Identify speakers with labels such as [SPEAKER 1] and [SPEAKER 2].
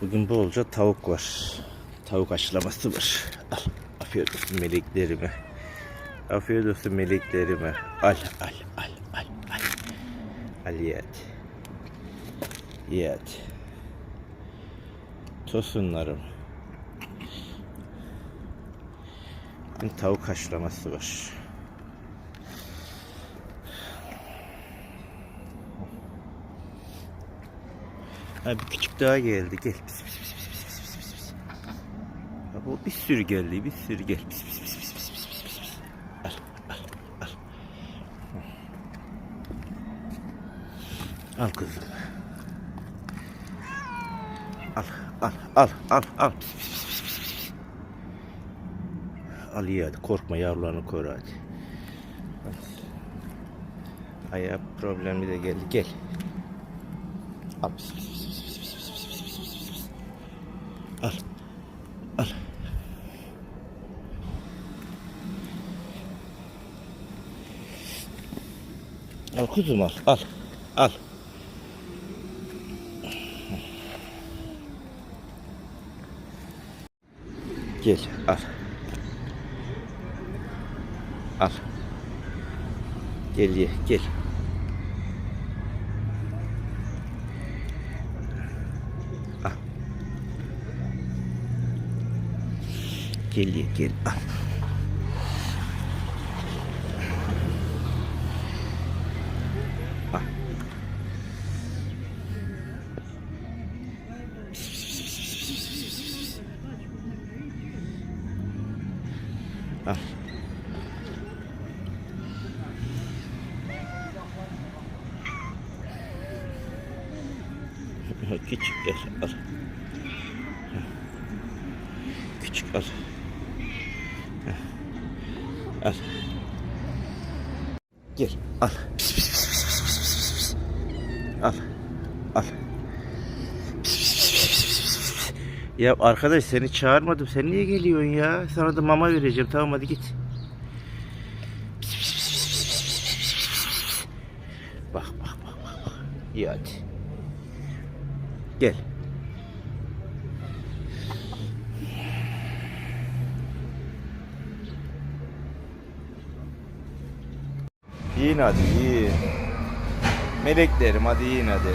[SPEAKER 1] Bugün bolca tavuk var. Tavuk aşılaması var. Al. Afiyet olsun meleklerime. Afiyet olsun meleklerime. Al al al al al. Al ye hadi. Ye hadi. Tosunlarım. Bugün tavuk haşlaması var. Ha, bir küçük daha geldi. Gel. Pis, pis, pis, pis, pis, pis, pis, pis. Ha, bu bir sürü geldi. Bir sürü gel. Pis, pis, pis, pis, pis, pis, pis. Al, al, al. Al kızım. Al, al, al, al, al. Pis, pis, pis, pis, pis, pis. Al iyi hadi. Korkma yavrularını koru hadi. Ayağı problemi de geldi. Gel. Al pis, pis. Al. Al. Al kuzum al. Al. Al. Gel al. Al. Gel ye gel. Gel ye gel al. Küçük al. Küçük al. Al. Gel al. Pis pis pis pis pis pis pis pis. Al. Al. Pis, pis, pis, pis, pis, pis, pis. Ya arkadaş seni çağırmadım. Sen niye geliyorsun ya? Sana da mama vereceğim. Tamam hadi git. Pis, pis, pis, pis, pis, pis, pis, pis, pis, pis, pis. Bak bak bak. bak. İyi hadi. Gel. Yiyin hadi yiyin. Meleklerim hadi yiyin hadi.